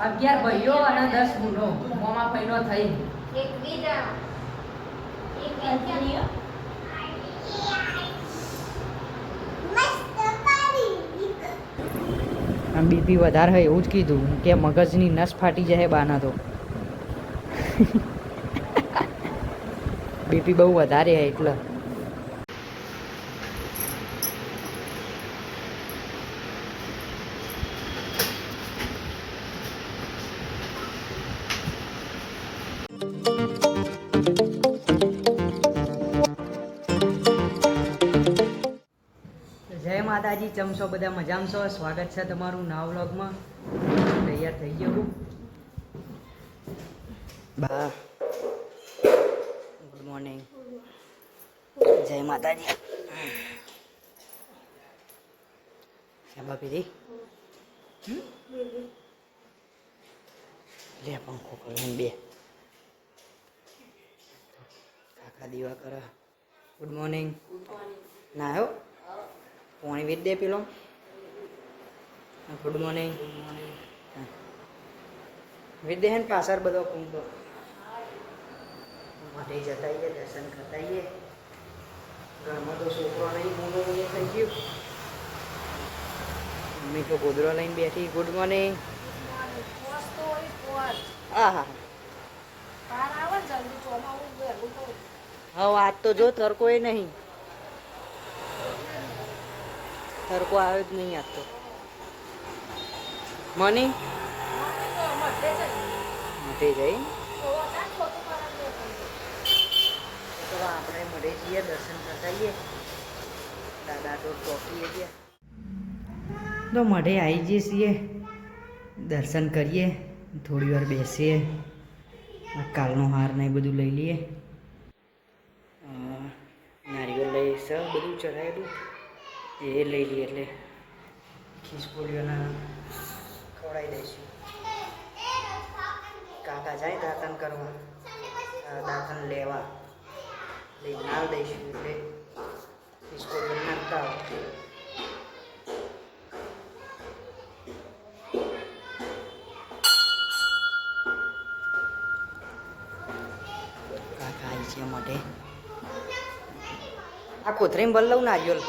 અગિયાર ભાઈઓ અને દસ ગુનો મોમાં પૈનો થઈ. બીપી વધારે હોય એવું જ કીધું. કે મગજની નસ ફાટી જાય બાના તો. બીપી બહુ વધારે હોય એટલે. માતાજી ચમસો બધા મજામાં છો? સ્વાગત છે તમારું નવા વ્લોગમાં. તૈયાર થઈ ગયો હું. બા. ગુડ મોર્નિંગ જય માતાજી. શાબા પીધી? લે પંખો કરીને બે. કાકા દીવા કરા. ગુડ મોર્નિંગ ના આવ્યો પાણી વેચ દે પેલો. ગુડ મોર્નિંગ વેચ દે હે ને પાછળ બધો કુંડો. માટે જતા આવીએ દર્શન કરતા આવીએ ઘરમાં તો છોકરો નહીં મોટો એ થઈ ગયું. મમ્મી તો ગોદરો લઈને બેઠી ગુડ મોર્નિંગ હા હા હવે આજ તો જો તરકો એ નહીં. તરકો આવે જ નહીં આતો મની? મટે જઈ તો આપણે મળે છીએ, દર્શન કરતા આવીએ. દાદા તો ચોકીએ ગયા. તો મઢે આવી જઈએ છીએ. દર્શન કરીએ, થોડી વાર બેસીએ. કાલનો હાર ને બધું લઈ લઈએ. નારિયેળ લઈ બધું ચડાવેલું એ લઈ લઈએ એટલે ખીસકોલીઓના ખવડાવી દઈશું કાકા જાય દાંતન કરવા. દાંતન લેવા. લઈ નાલ દઈશું એટલે ખીસકોલીઓ નાખતા હોય. આ કોથરીમાં બલ લઉં નારિયેળ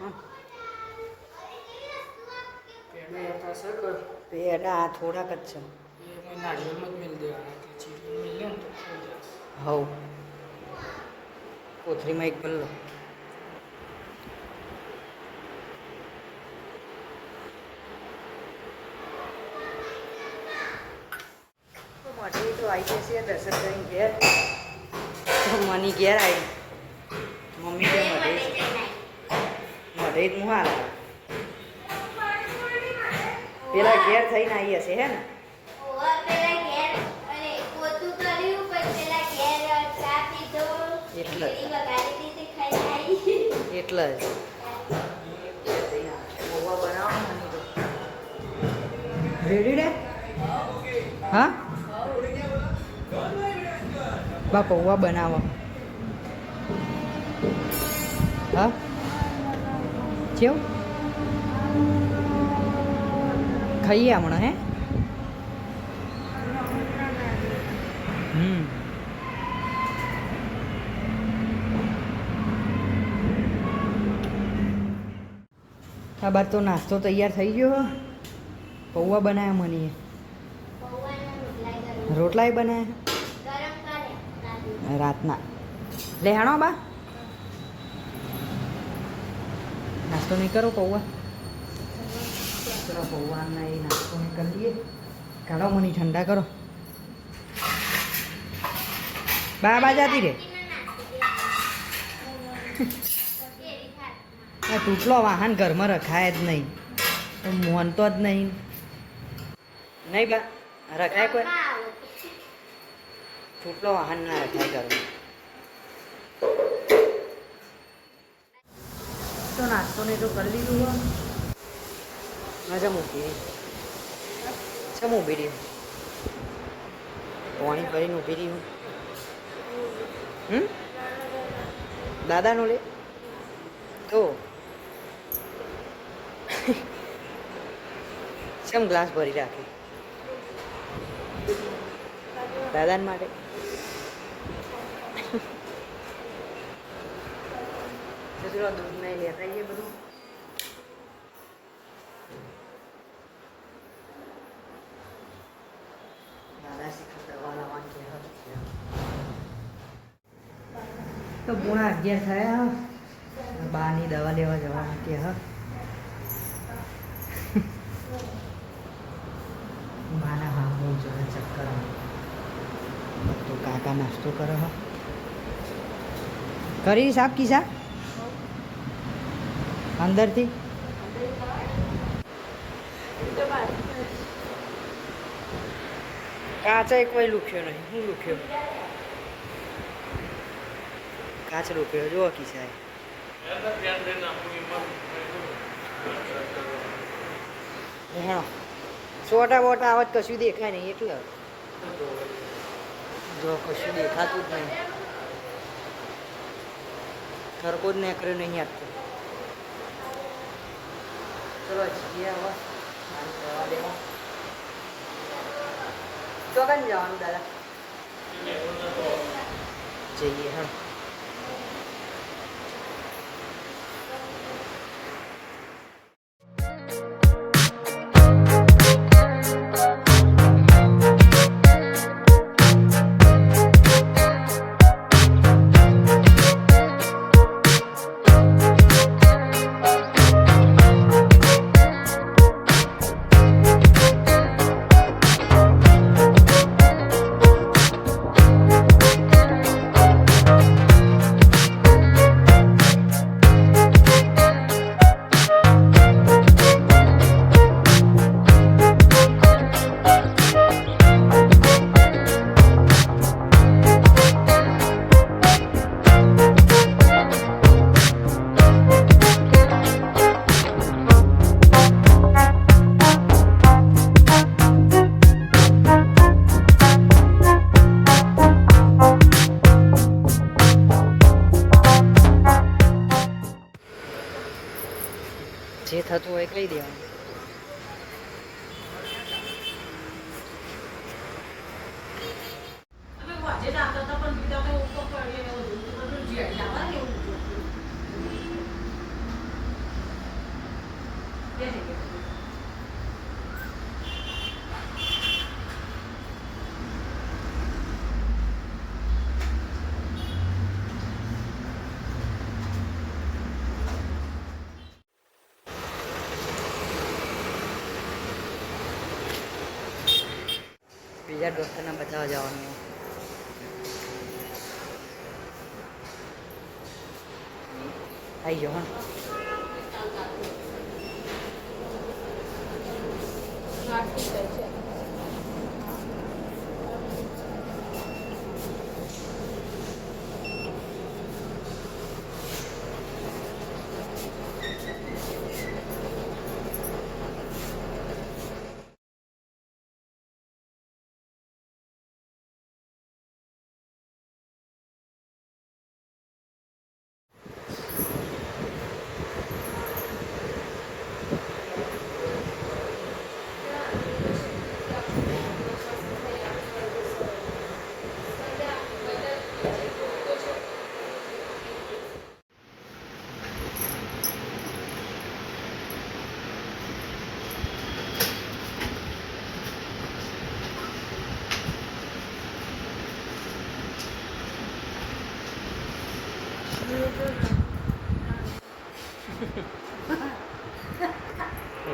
હમ. આ થોડાક જ છે. હવ. કોથરીમાં એક ભર લો તો આવી જશે દર્શન કરીને ઘેર. તો મની ઘેર આવી. મમ્મી મઢે મઢે જ હું હાલ પેલા ઘેર થઈને આવી હશે હે ને? એટલે. એટલે જ. રેડી રે હા? બા પૌવા બનાવો. હા? કેવું ખાઈએ હમણાં, હે? હમ. આ બાર તો નાસ્તો તૈયાર થઈ ગયો પૌવા બનાવ્યા મનીએ રોટલાય બનાવ્યા રાતના. લેહાણો બા? નાસ્તો નહીં કરો પૌવા. ચલો પૌવાના એ નાસ્તો નહીં કરી દઈએ કાઢો મને ઠંડા કરો. બા બા જાતી રે. તૂટલો વાહન ઘરમાં રખાય જ નહીં. તો મોનતો જ નહીં. નહીં બા, રખાય કોઈ? તૂટલો વાહન ના રખાય ઘરમાં. તો નાસ્તો ને તો કરી લીધું મજા મૂકી રહી ચમ ઊભી રહી પાણી ભરીને ઊભી રહી હમ? દાદાનો લે. તો. કેમ ગ્લાસ ભરી રાખી. દાદાને માટે. દૂધ નહીં લેતા એ બધું દાદા શીખર દવા લાવવાની કે હતી. તો પોણા અગિયાર થયા બાની દવા લેવા જવા કે, હ. બાના હા, બહુ જોડે ચક્કર. તો કાકા નાસ્તો કરે, હા. કરી સાફ કીસા અંદરથી? કાચા કોઈ લુખ્યો નહીં, હું લુખ્યો. કાચ લુખ્યો જુઓ કિસ્સા હા છોટા મોટા આવત કશું દેખાય નહીં, એટલે જો કશું દેખાતું જ નહીં. ખરકો જ નહીં કરે નહીં આપતો ચલો, જઈએ હવે. ચોકન જવાનું, દાદા. જઈએ હા બીજા ડૉક્ટરને બતાવવા જવાનું. આવી જાઓ હા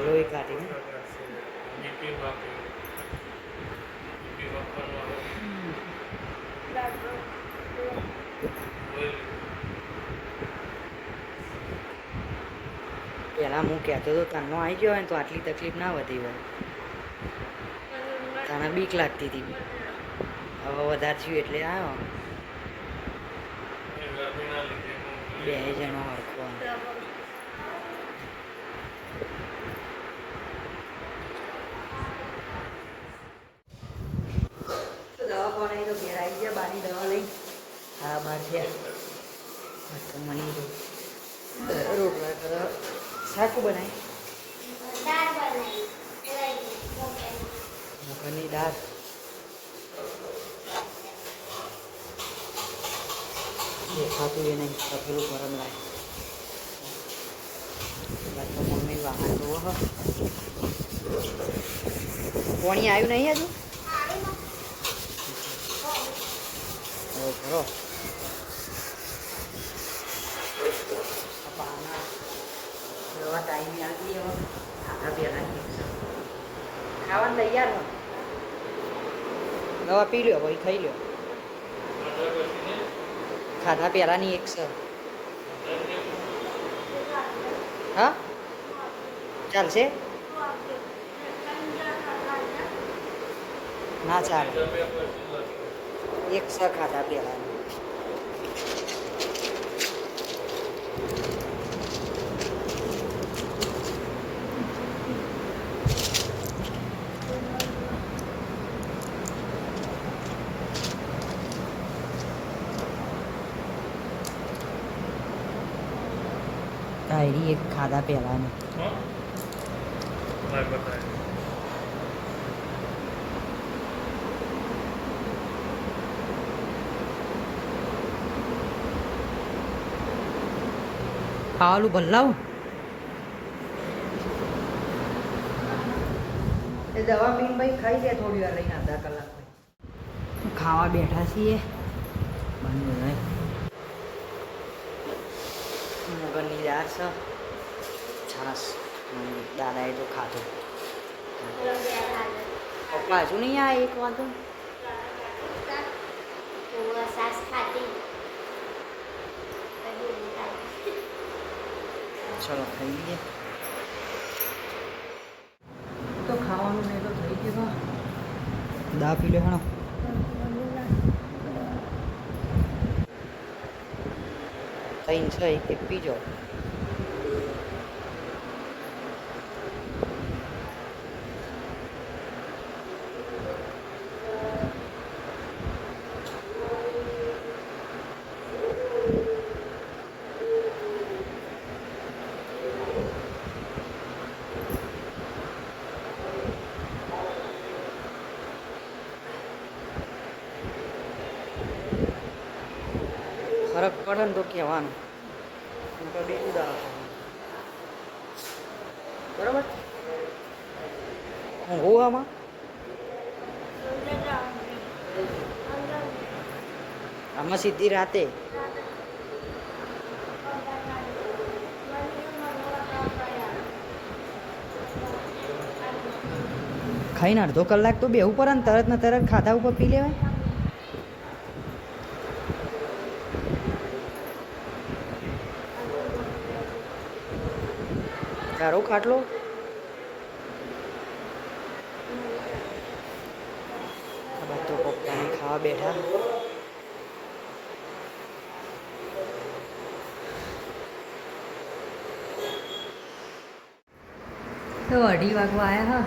લોહી કાઢીને પહેલાં હું કહેતો હતો તનો આવી ગયો હોય ને તો આટલી તકલીફ ના વધી હોય. તને બીક લાગતી હતી. હવે વધારે થયું એટલે આવ્યો બે જણો હરખો દવાખાને તો ઘેર આવી ગયા બારી દવા લઈ. હા બાર તો મળી કરો સાકું બનાવી મગરની દાળ. દેખાતું એ નહીં તપેલું ગરમ લાગે. તો મમ્મી વાહન જુઓ હ પાણી આવ્યું નહીં હજુ? કરો દવા ટાઈમે આવી હવે ખાધા પહેલાં ખાવાનું તૈયાર હોય. દવા પી લ્યો ભાઈ ખાઈ લ્યો. ખાધા પહેલાંની એક સર. હા? ચાલશે? ના ચાલે. એક સ ખાધા પહેલાંની ડાયરી એક ખાધા પહેલાંની. ખાવાનું એ દવા પીને ભાઈ ખાઈ લે થોડી વાર લઈને આધા કલાક ખાવા બેઠા છીએ. બંધ રહે મગનની દાળ છે. છાસ દાદાએ તો ખાધું. પપ્પા હજુ નહીં આ એક ઊંઘ ચલો ખાઈ લઈએ. તો ખાવાનું નહીં તો થઈ ગયું દા પી લે હણો. ત્રણ છે એક પીજો. ફરક પડે ને તો કહેવાનું. તો આમાં? આમાં સીધી રાતે? ખાઈને અડધો કલાક તો બેવું પડે ને તરત ને તરત ખાધા ઉપર પી લેવાય? તારો ખાટલો બધો પપ્પાને ખાવા બેઠા. તો અઢી વાગવા આવ્યા હા.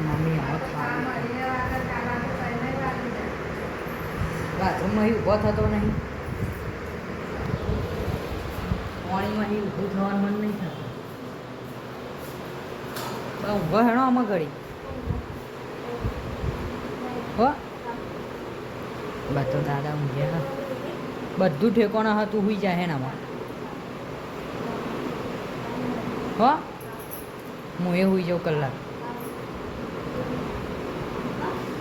મમ્મી હવે ખાવાનું બાથરૂમમાં ઊભો થતો નહીં. પાણીમાં ઊભું થવાનું મન નહીં થતું. બા ઊભો હેણો આમાં ઘડી. હો. બધો દાદા ઊંઘ્યા બધું ઠેકોણા હતું હુઈ જાય એનામાં હો. હું એ હુઈ જાઉં કલાક.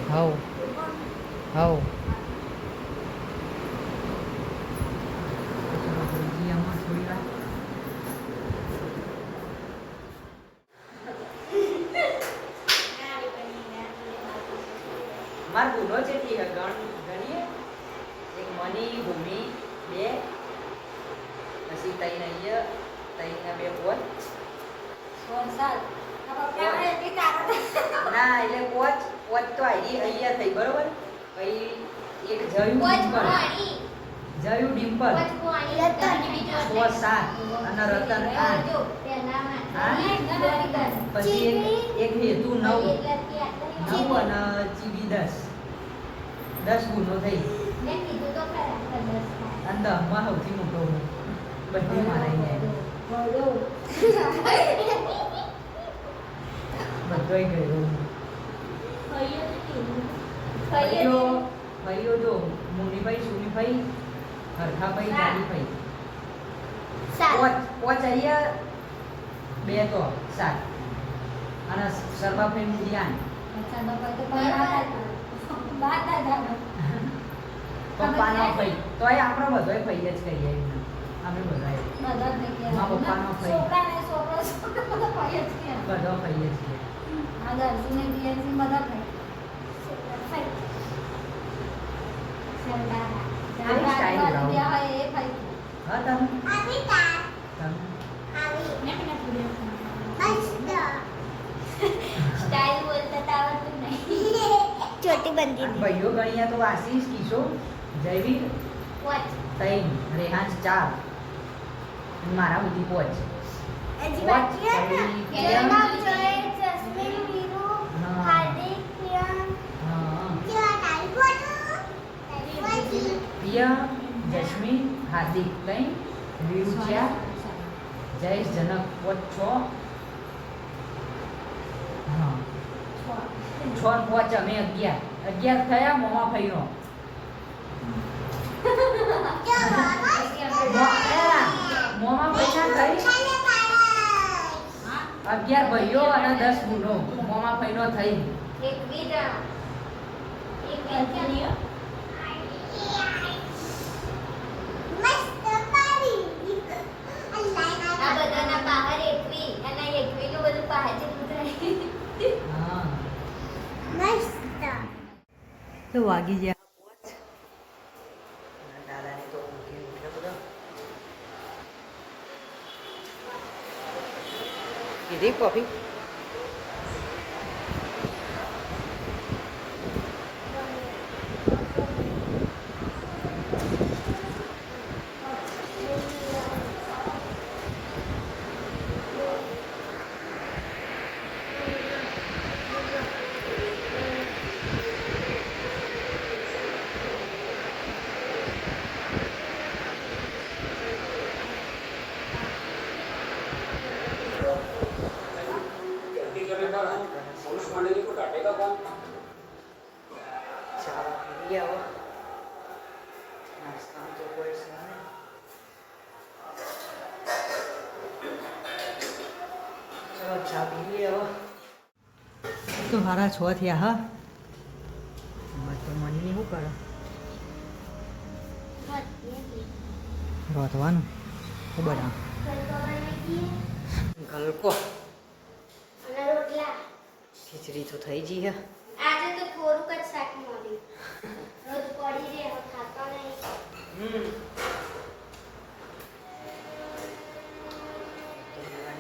હવ. હવ થોડી વાર માર ગુનો જેટલી હે ગણ ગણીએ એક મની ભૂમિ બે પછી તૈન અહીંયા તૈન બે પોચ ના એટલે પોચ પોચ તો આઈ અહીંયા થઈ બરોબર પછી એક જયું ડિમ્પલ જયું ડિમ્પલ પોચ સાત અને રતન આઠ પછી એક એક હેતુ નવ નવ અને ચીવી દસ. દસ ગુનો થઈ. અને દસમાં સૌથી મોટો હું બધી મારાઈ જાય. બધોય ગયો. ભાઈઓ ભાઈઓ જો મુનિભાઈ સુનિભાઈ હરખાભાઈ ગાડીભાઈ પોચ અહીંયા બે તો સાત. અને સરબા ભાઈ મુડિયાન પપ્પાનો ભાઈ. તોય આપણો બધોય ભાઈ જ કહીએ આપણે અમે બધાય. મારા પપ્પાનો ભાઈ. બધો ભાઈ. જ છીએ હા તમે. આવી તાર. તમે આવી સ્ટાઇલ બોલતા તો આવડતું નહીં બંધી ભાઈઓ ગણ્યા તો આશીષ કિશો જયવીર તૈન રેહાંશ ચાર. મારા બધી પોચ. જસ્મીન હાર્દિક તૈન વીરુ ચાર. જયેશ જનક પોચ છ. હા. છ પોચ અમે અગિયાર. અગિયાર થયા મોમા ભાઈનો મોમા પૈસા થઈ અગિયાર ભાઈઓ અને દસ ગુનો. મોમા ભાઈનો થઈ. એક બીજા. એક બીજા આ બધાના બહાર એકવી અને એકવી નું બધું બહાર ઉતરાય હા મસ્ત તો વાગી ગયા કીધી કોફી હારા છો થયા હા? તો મની શું કરો? રોધવાનું શું બનાવ? ગલકો. ખીચડી તો થઈ ગઈ હે. આજે તો થોડુંક જ શાક મળ્યું રોજ પડી રહે હવે ખાતો નહીં. હમ.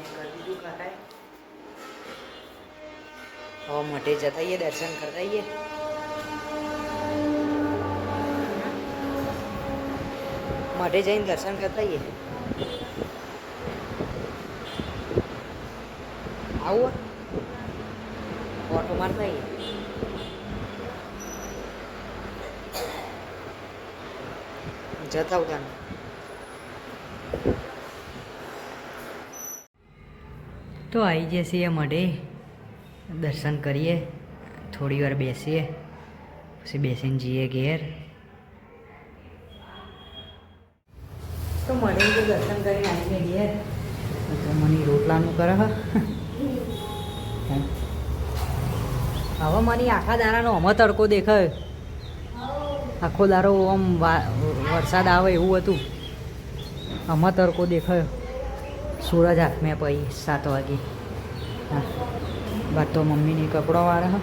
કરી દીધું કાકાએ હવે મઢે જતા આવીએ, દર્શન કરતા આવીએ. મઢે જઈને દર્શન કરતા આવીએ. આવું ઓટો મારતા આવીએ. જતા ઉદાન તો આવી જશે એ મળે દર્શન કરીએ થોડી વાર બેસીએ પછી બેસીને જઈએ ઘેર. તો મને તો દર્શન કરીને આવીને ઘેર. તો મને રોટલાનું કરે હવે મને આખા દાણાનો અમે તડકો દેખાય. આખો દારો આમ વરસાદ આવે એવું હતું. અમે તડકો દેખાયો. સૂરજ હાથમાં પછી સાત વાગે. હા. બાદ તો મમ્મીની કપડો વાળા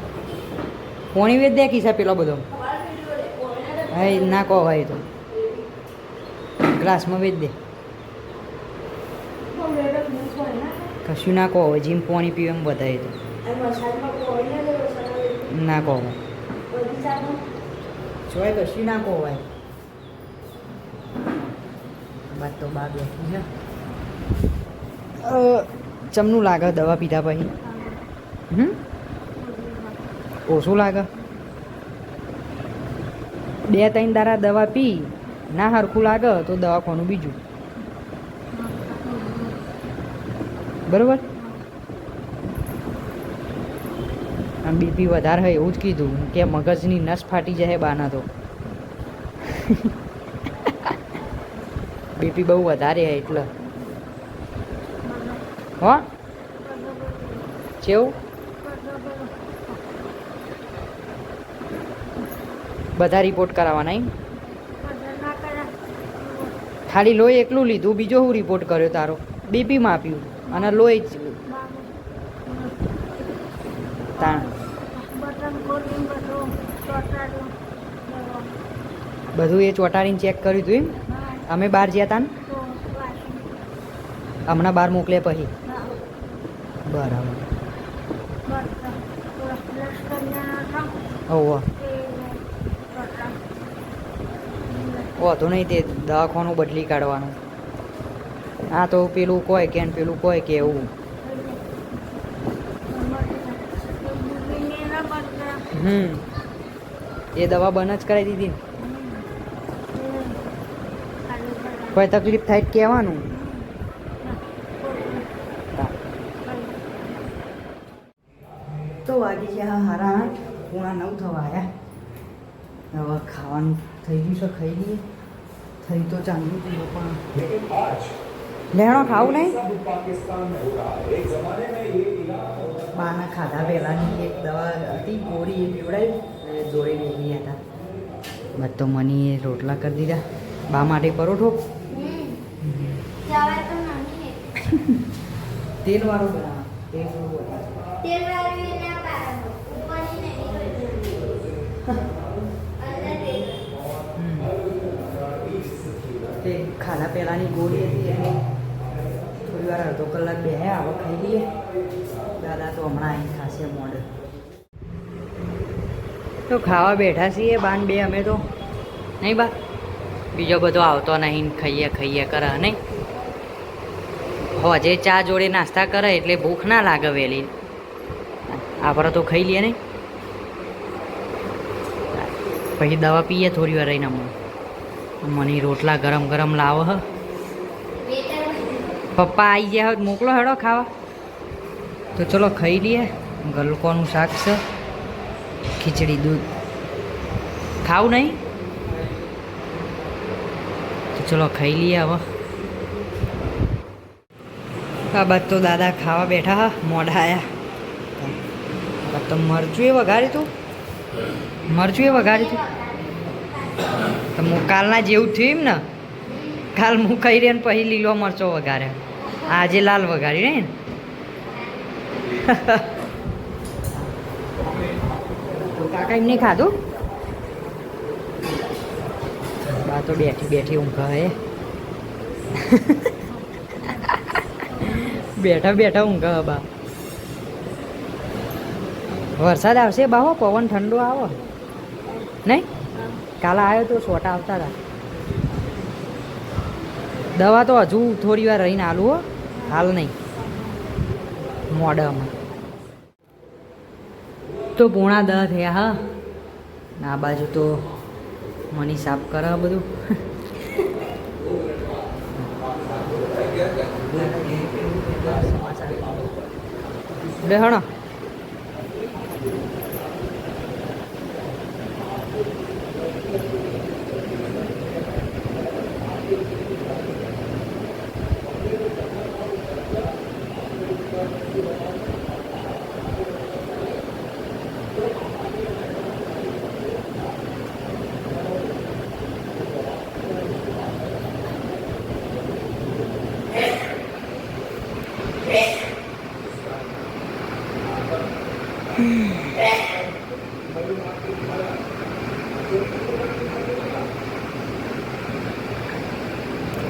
પોણી વેચ દે કિસ્સા પેલો બધો. હા, ના કહો ભાઈ તો. ગ્લાસમાં વેચ દે. કશું ના કહો હવે જીમ પોણી પીવે એમ બતાવે તો. ના કહો જોય કશું ના કહો બાદ તો બા બેઠી છે. ચમનું લાગે દવા પીધા પછી. હમ? ઓછું લાગે. બે ત્રણ દારા દવા પી ના હરખું લાગે તો દવાખાનું બીજું. બરોબર? આમ બીપી વધારે હોય એવું જ કીધું. કે મગજની નસ ફાટી જાય બાના તો. બીપી બહુ વધારે હોય એટલે. હો? કેવું? બધા રિપોર્ટ કરાવવાના ખાલી લોહી એકલું લીધું, બીજો હું રિપોર્ટ કર્યો તારો? બીપી માપ્યું અને લોહી જ બધું એ ચોટાડીને ચેક કર્યું હતું એમ? અમે બહાર ગયા તા હમણાં બહાર મોકલે પછી? બરાબર. ઓહો વાંધો નહીં, તે દવાખાનું બદલી કાઢવાનું. આ તો પેલું કોઈ કે પેલું કોઈ કે એવું હમ. એ દવા બંધ જ કરાવી દીધી. કોઈ તકલીફ થાય કહેવાનું. તો વાગી ગયા પૂણા નવ થવા આવ્યા હવે ખાવાનું થઈ ગયું છે ખાઈ લઈએ. થઈ તો ચાંદલું પીવો પણ લેણો ખાવું નહીં? બાના ખાધા પહેલાંની એક દવા હતી ગોળી એ પીવડાવી જોડે બેસી હતા. બસ તો મને એ રોટલા કરી દીધા. બા માટે પરોઠો. તેલ વાળો બનાવ તેલ થોડું વધારે તેલ વાળું એ ના પાડવાનું ઉપરની નહીં અંદર તેલ હમ. તે ખાના પહેલાંની ગોળી હતી એને થોડી વાર અડધો કલાક બે આવો ખાઈ લઈએ દાદા તો હમણાં અહીં ખાશે મોડ તો ખાવા બેઠા છીએ બાન બે અમે તો. નહીં બા? બીજો બધો આવતો નહીં, ખાઈએ ખાઈએ, કરે, નહીં? હોજે ચા જોડે નાસ્તા કરે એટલે ભૂખ ના લાગે વહેલી આપણે તો ખાઈ લઈએ નહીં. પછી દવા પીએ થોડી વાર રહીને અમે મને રોટલા ગરમ ગરમ લાવો હ. પપ્પા આવી ગયા હોત, મોકલો હેડો ખાવા. તો ચલો ખાઈ લઈએ. ગલકોનું શાક છે. ખીચડી, દૂધ. ખાવું નહીં? તો ચલો ખાઈ લઈએ હવે. આ બાદ તો દાદા ખાવા બેઠા હા, મોઢા આવ્યા તો મરચું એ વઘાર્યું તું. મરચું એ વઘાર્યું તું તો હું કાલના જેવું થયું એમ ને. કાલ હું ખાઈ રહ્યા પછી લીલો મરચો વઘારે આજે લાલ વઘારી ને. કાકા એમને ખાધું? બા તો બેઠી બેઠી ઊંઘ બેઠા બેઠા ઊંઘ બા. વરસાદ આવશે બાહો પવન ઠંડો આવો. નહીં? કાલે આવ્યો તો છોટા આવતા હતા દવા તો હજુ થોડી વાર રહીને આલું હો. હાલ નહીં. મોડામાં તો પોણા દહ થયા, હા? આ બાજુ તો મની સાફ કરે બધું. બે હણો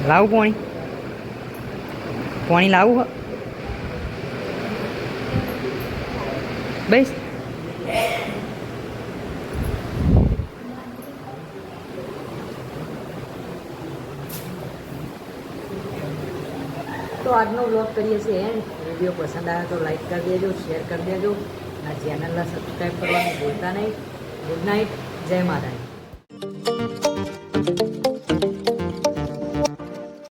લાવું પોણી? પોણી લાવું હ. બસ. તો આજનો વ્લોગ કરીએ છીએ એન્ડ. વીડિયો પસંદ આવે તો લાઈક કરી દેજો શેર કરી દેજો. આ ચેનલને સબસ્ક્રાઈબ કરવાનું ભૂલતા નહીં. ગુડ નાઇટ જય માતાજી.